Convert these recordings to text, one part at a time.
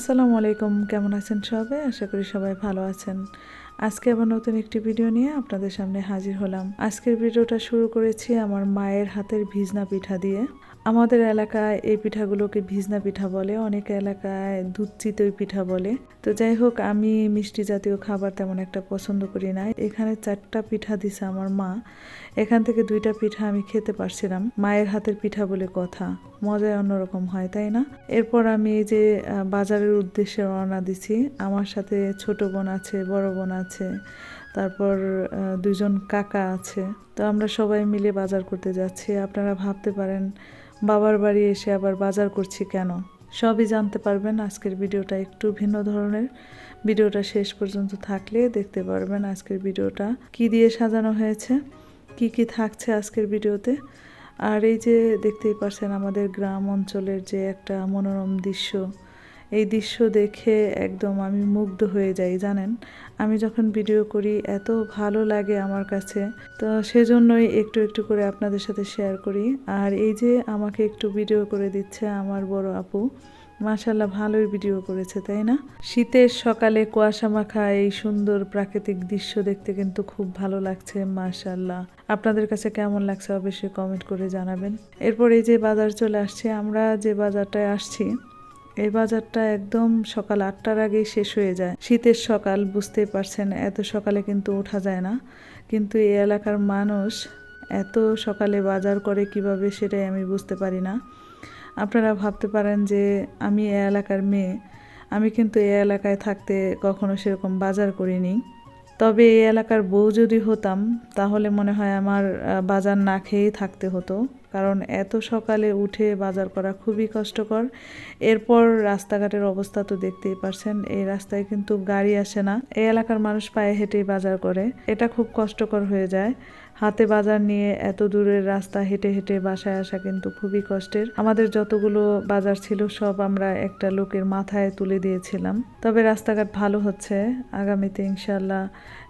আসসালামু আলাইকুম। কেমন আছেন সবাই? আশা করি সবাই ভালো আছেন। আজকে আবার নতুন একটি ভিডিও নিয়ে আপনাদের সামনে হাজির হলাম। আজকের ভিডিওটা শুরু করেছি আমার মায়ের হাতের ভিজনা পিঠা দিয়ে। আমাদের এলাকায় এই পিঠাগুলোকে ভিজনা পিঠা বলে, অনেক এলাকায় দুধ চিতই পিঠা বলে। তো যাই হোক, আমি মিষ্টি জাতীয় খাবার তেমন একটা পছন্দ করি না। এখানে চারটা পিঠা দিছে আমার মা। এখান থেকে দুইটা পিঠা আমি খেতে পারছিলাম। মায়ের হাতের পিঠা বলে কথা। মজায় অন্যরকম হয়, তাই না? এরপর আমি এই যে বাজারের উদ্দেশ্যে রওনা দিছি। আমার সাথে ছোট বোন আছে, বড় বোন আছে, তারপর দুজন কাকা আছে। তো আমরা সবাই মিলে বাজার করতে যাচ্ছি। আপনারা ভাবতে পারেন বাবার বাড়ি এসে আবার বাজার করছি কেন? সবই জানতে পারবেন আজকের ভিডিওটা একটু ভিন্ন ধরনের। ভিডিওটা শেষ পর্যন্ত থাকলে দেখতে পারবেন আজকের ভিডিওটা কি দিয়ে সাজানো হয়েছে, কি কি থাকছে আজকের ভিডিওতে। আর এই যে দেখতেই পারছেন আমাদের গ্রাম অঞ্চলের যে একটা মনোরম দৃশ্য এই দৃশ্য দেখে একদম আমি মুগ্ধ হয়ে যাই, জানেন? আমি যখন ভিডিও করি, এত ভালো লাগে আমার কাছে। তো সেজন্যই একটু একটু করে আপনাদের সাথে শেয়ার করি। আর এই যে আমাকে একটু ভিডিও করে দিচ্ছে আমার বড় আপু মাশাল্লাহ ভালোই ভিডিও করেছে, তাই না? শীতের সকালে কুয়াশা মাখা এই সুন্দর প্রাকৃতিক দৃশ্য দেখতে কিন্তু খুব ভালো লাগছে মাশাল্লাহ আপনাদের কাছে কেমন লাগছে অবশ্যই কমেন্ট করে জানাবেন। এরপর এই যে বাজার চলে আসছে, আমরা যে বাজারটায় আসছি এই বাজারটা একদম সকাল আটটার আগেই শেষ হয়ে যায়। শীতের সকাল বুঝতে পারছেন, এত সকালে কিন্তু ওঠা যায় না। কিন্তু এই এলাকার মানুষ এত সকালে বাজার করে কীভাবে সেটাই আমি বুঝতে পারি না। আপনারা ভাবতে পারেন যে আমি এ এলাকার মেয়ে। আমি কিন্তু এ এলাকায় থাকতে কখনো সেরকম বাজার করিনি। তবে এই এলাকার বউ যদি হতাম, তাহলে মনে হয় আমার বাজার না খেয়েই থাকতে হতো। কারণ এত সকালে উঠে বাজার করা খুবই কষ্টকর। এরপর রাস্তাঘাটের অবস্থা তো দেখতেই পারছেন, এই রাস্তায় কিন্তু গাড়ি আসে না। এই এলাকার মানুষ পায়ে হেঁটেই বাজার করে। এটা খুব কষ্টকর হয়ে যায়। হাতে বাজার নিয়ে এত দূরের রাস্তা হেঁটে হেঁটে বাসায় আসা কিন্তু খুবই কষ্টের। আমাদের যতগুলো বাজার ছিল সব আমরা একটা লোকের মাথায় তুলে দিয়েছিলাম। তবে রাস্তাঘাট ভালো হচ্ছে। আগামীতে ইনশাল্লাহ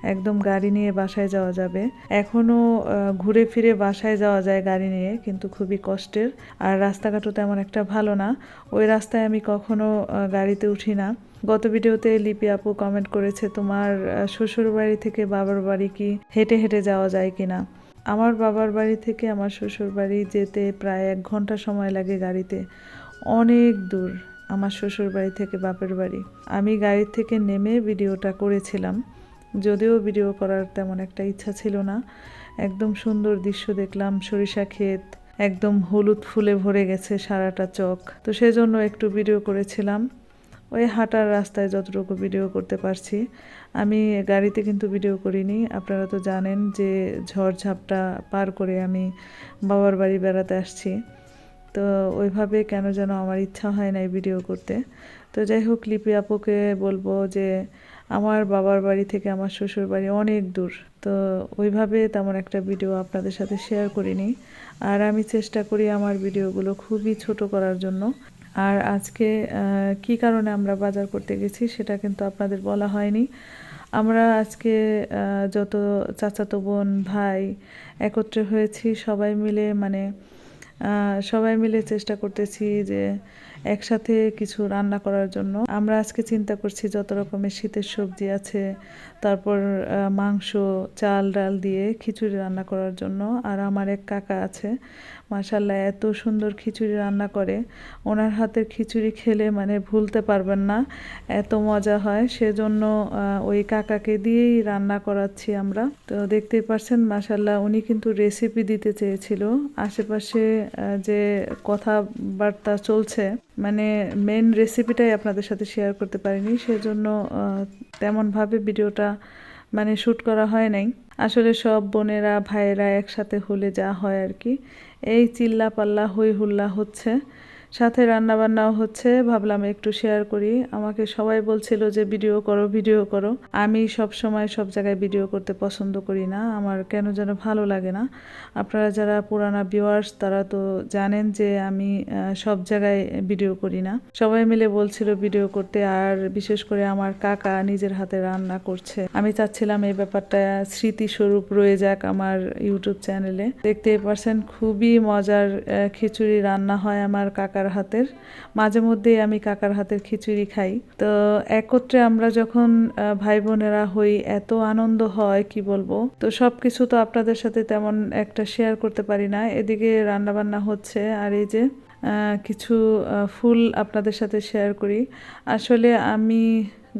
একদম গাড়ি নিয়ে বাসায় যাওয়া যাবে। এখনও আহ, ঘুরে ফিরে বাসায় যাওয়া যায় গাড়ি নিয়ে কিন্তু খুবই কষ্টের। আর রাস্তাঘাটও তেমন একটা ভালো না। ওই রাস্তায় আমি কখনো গাড়িতে উঠি না। গত ভিডিওতে লিপি আপু কমেন্ট করেছে, তোমার শ্বশুর বাড়ি থেকে বাবার বাড়ি কি হেঁটে হেঁটে যাওয়া যায় কিনা? আমার বাবার বাড়ি থেকে আমার শ্বশুর বাড়ি যেতে প্রায় এক ঘণ্টা সময় লাগে গাড়িতে। অনেক দূর, আমার শ্বশুর বাড়ি থেকে বাপের বাড়ি। আমি গাড়ি থেকে নেমে ভিডিওটা করেছিলাম, যদিও ভিডিও করার তেমন একটা ইচ্ছা ছিল না। একদম সুন্দর দৃশ্য দেখলাম, সরিষা ক্ষেত, একদম হলুদ ফুলে ভরে গেছে সারাটা চক। তো সেজন্য একটু ভিডিও করেছিলাম। ওই হাঁটার রাস্তায় যতটুকু ভিডিও করতে পারছি। আমি গাড়িতে কিন্তু ভিডিও করিনি। আপনারা তো জানেন যে ঝড়ঝাপটা পার করে আমি বাবার বাড়ি বেড়াতে আসছি। তো ওইভাবে কেন যেন আমার ইচ্ছা হয় নাই ভিডিও করতে। তো যাই হোক, লিপি আপুকে বলব যে আমার বাবার বাড়ি থেকে আমার শ্বশুর বাড়ি অনেক দূর। তো ওইভাবে তেমন একটা ভিডিও আপনাদের সাথে শেয়ার করিনি। আর আমি চেষ্টা করি আমার ভিডিওগুলো খুবই ছোট করার জন্য। আর আজকে কি কারণে আমরা বাজার করতে গেছি সেটা কিন্তু আপনাদের বলা হয়নি। আমরা আজকে যত চাচাতো বোন, ভাই একত্রে হয়েছি, সবাই মিলে মানে সবাই মিলে চেষ্টা করতেছি যে একসাথে কিছু রান্না করার জন্য। আমরা আজকে চিন্তা করছি যত রকমের শীতের সবজি আছে, তারপর মাংস, চাল, ডাল দিয়ে খিচুড়ি রান্না করার জন্য। আর আমার এক কাকা আছে মাসাল্লাহ এত সুন্দর খিচুড়ি রান্না করে। ওনার হাতের খিচুড়ি খেলে মানে ভুলতে পারবেন না, এত মজা হয়। সেজন্য ওই কাকাকে দিয়েই রান্না করাচ্ছি আমরা। তো দেখতেই পারছেন মাসাল্লাহ উনি কিন্তু রেসিপি দিতে চেয়েছিল। আশেপাশে যে কথাবার্তা চলছে মানে মেন রেসিপিটাই আপনাদের সাথে শেয়ার করতে পারিনি, সেজন্য তেমনভাবে ভিডিওটা মানে শ্যুট করা হয় নাই। আসলে সব বোনেরা, ভাইয়েরা একসাথে হলে যা হয় আর কি। এই চিল্লা পাল্লা হই হুল্লা হচ্ছে। সাথে রান্না বান্নাও হচ্ছে। ভাবলাম একটু শেয়ার করি। আমাকে সবাই বলছিল যে, ভিডিও করো ভিডিও করো। আমি সব সময় সব জায়গায় ভিডিও করতে পছন্দ করি না। আমার কেন যেন ভালো লাগে না। আপনারা যারা পুরানা ভিউয়ার্স তারা তো জানেন যে, আমি সব জায়গায় ভিডিও করি না। সবাই মিলে বলছিল ভিডিও করতে, আর বিশেষ করে আমার কাকা নিজের হাতে রান্না করছে। আমি চাচ্ছিলাম এই ব্যাপারটা স্মৃতিস্বরূপ রয়ে যাক আমার ইউটিউব চ্যানেলে দেখতেই পারছেন, খুবই মজার খিচুড়ি রান্না হয় আমার কাকার কাকার হাতের। মাঝে মধ্যেই আমি কাকার হাতের খিচুড়ি খাই। তো একত্রে আমরা যখন ভাই বোনেরা হই, এত আনন্দ হয়, কি বলব? তো সব কিছু তো আপনাদের সাথে তেমন একটা শেয়ার করতে পারি না। এদিকে রান্নাবান্না হচ্ছে, আর এই যে কিছু ফুল আপনাদের সাথে শেয়ার করি। আসলে আমি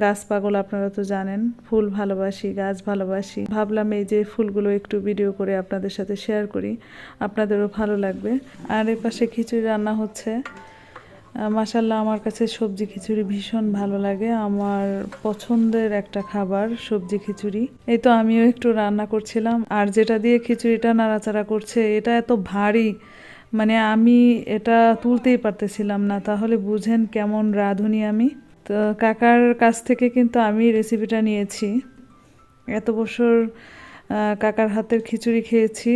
গাছ পাগল আপনারা তো জানেন, ফুল ভালোবাসি, গাছ ভালোবাসি। ভাবলাম এই যে ফুলগুলো একটু ভিডিও করে আপনাদের সাথে শেয়ার করি, আপনাদেরও ভালো লাগবে। আর এর পাশে খিচুড়ি রান্না হচ্ছে। মাসাল্লাহ আমার কাছে সবজি খিচুড়ি ভীষণ ভালো লাগে। আমার পছন্দের একটা খাবার সবজি খিচুড়ি। এই তো আমিও একটু রান্না করছিলাম। আর যেটা দিয়ে খিচুড়িটা নাড়াচাড়া করছে, এটা এত ভারী। মানে আমি এটা তুলতেই পারতেছিলাম না। তাহলে বুঝেন কেমন রাঁধুনি আমি। তো কাকার কাছ থেকে কিন্তু আমি রেসিপিটা নিয়েছি। এত বছর কাকার হাতের খিচুড়ি খেয়েছি।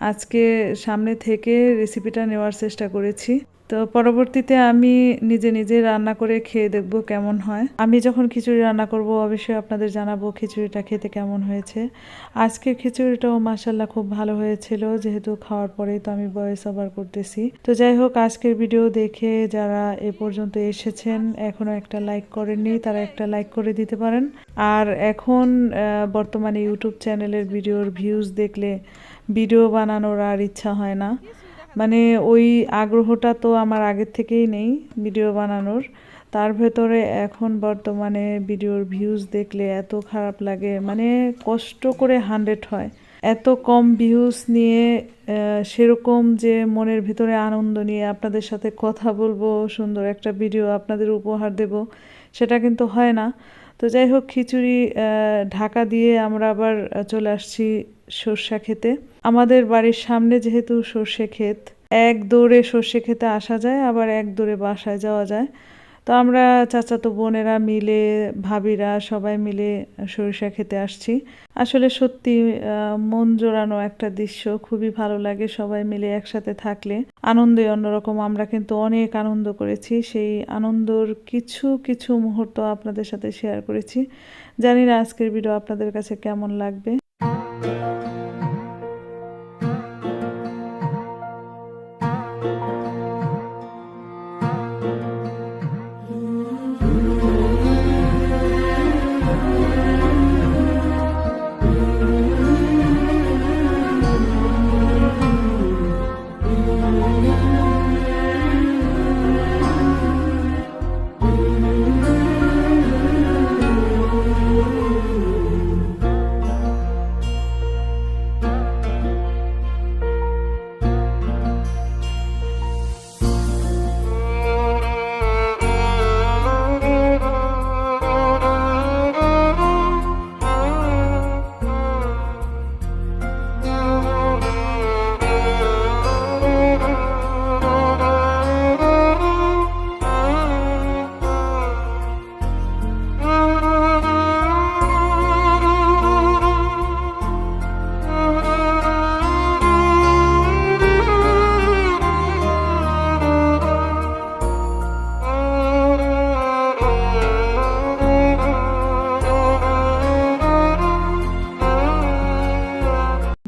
আজকে সামনে থেকে রেসিপিটা নেওয়ার চেষ্টা করেছি। তো পরবর্তীতে আমি নিজে নিজে রান্না করে খেয়ে দেখব কেমন হয়। আমি যখন খিচুড়ি রান্না করব, অবশ্যই আপনাদের জানাব খিচুড়িটা খেতে কেমন হয়েছে। আজকের খিচুড়িটাও মাসাল্লাহ খুব ভালো হয়েছিল, যেহেতু খাওয়ার পরেই তো আমি ভয়েস ওভার করতেছি। তো যাই হোক, আজকের ভিডিও দেখে যারা এ পর্যন্ত এসেছেন, এখনও একটা লাইক করেননি, তারা একটা লাইক করে দিতে পারেন। আর এখন বর্তমানে ইউটিউব চ্যানেলের ভিডিওর ভিউজ দেখলে ভিডিও বানানোর আর ইচ্ছা হয় না। মানে ওই আগ্রহটা তো আমার আগের থেকেই নেই ভিডিও বানানোর। তার ভেতরে এখন বর্তমানে ভিডিওর ভিউজ দেখলে এত খারাপ লাগে মানে কষ্ট করে হান্ড্রেড হয়। এত কম ভিউজ নিয়ে সেরকম যে মনের ভিতরে আনন্দ নিয়ে আপনাদের সাথে কথা বলব, সুন্দর একটা ভিডিও আপনাদের উপহার দেব, সেটা কিন্তু হয় না। তো যাই হোক, খিচুড়ি ঢাকা দিয়ে আমরা আবার চলে আসছি সর্ষা খেতে। আমাদের বাড়ির সামনে যেহেতু সর্ষে ক্ষেত, এক দৌড়ে সর্ষে খেতে আসা যায়, আবার এক দৌড়ে বাসায় যাওয়া যায়। তো আমরা চাচাতো বোনেরা মিলে, ভাবিরা সবাই মিলে সরিষা খেতে আসছি। আসলে সত্যি মন জোড়ানো একটা দৃশ্য, খুবই ভালো লাগে সবাই মিলে একসাথে থাকলে। আনন্দই অন্যরকম, আমরা কিন্তু অনেক আনন্দ করেছি। সেই আনন্দর কিছু কিছু মুহূর্ত আপনাদের সাথে শেয়ার করেছি। জানি না আজকের ভিডিও আপনাদের কাছে কেমন লাগবে।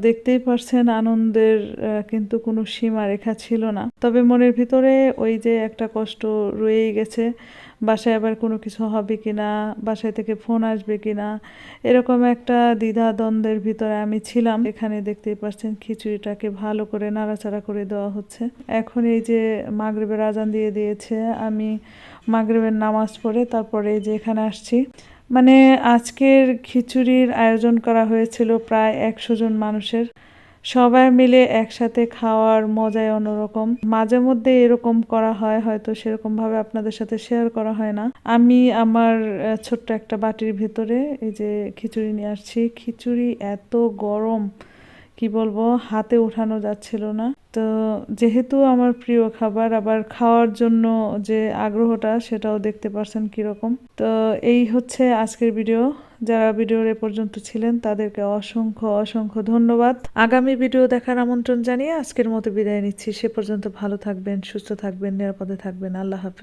দেখতেই পারছেন আনন্দের কিন্তু কোনো সীমা রেখা ছিল না। তবে মনের ভিতরে ওই যে একটা কষ্ট রয়েই গেছে, বাসায় আবার কোনো কিছু হবে কিনা বাসায় থেকে ফোন আসবে কিনা এরকম একটা দ্বিধা দ্বন্দ্বের ভিতরে আমি ছিলাম। এখানে দেখতেই পাচ্ছেন খিচুড়িটাকে ভালো করে নাড়াচাড়া করে দেওয়া হচ্ছে। এখন এই যে মাগরিবের আজান দিয়ে দিয়েছে, আমি মাগরিবের নামাজ পড়ে তারপরে এই যে এখানে আসছি। মানে আজকের খিচুড়ির আয়োজন করা হয়েছিল প্রায় একশো জন মানুষের। সবাই মিলে একসাথে খাওয়ার মজাই অন্যরকম। মাঝে মধ্যে এরকম করা হয়, হয়তো সেরকমভাবে আপনাদের সাথে শেয়ার করা হয় না। আমি আমার ছোট্ট একটা বাটির ভেতরে এই যে খিচুড়ি নিয়ে আসছি। খিচুড়ি এত গরম কি বলব, হাতে উঠানো যাচ্ছিল না। তো যেহেতু আমার প্রিয় খাবার, আবার খাওয়ার জন্য যে আগ্রহটা, সেটাও দেখতে পারছেন কীরকম। তো এই হচ্ছে আজকের ভিডিও। যারা ভিডিওর এ পর্যন্ত ছিলেন, তাদেরকে অসংখ্য অসংখ্য ধন্যবাদ। আগামী ভিডিও দেখার আমন্ত্রণ জানিয়ে আজকের মতো বিদায় নিচ্ছি। সে পর্যন্ত ভালো থাকবেন, সুস্থ থাকবেন, নিরাপদে থাকবেন। আল্লাহ হাফেজ।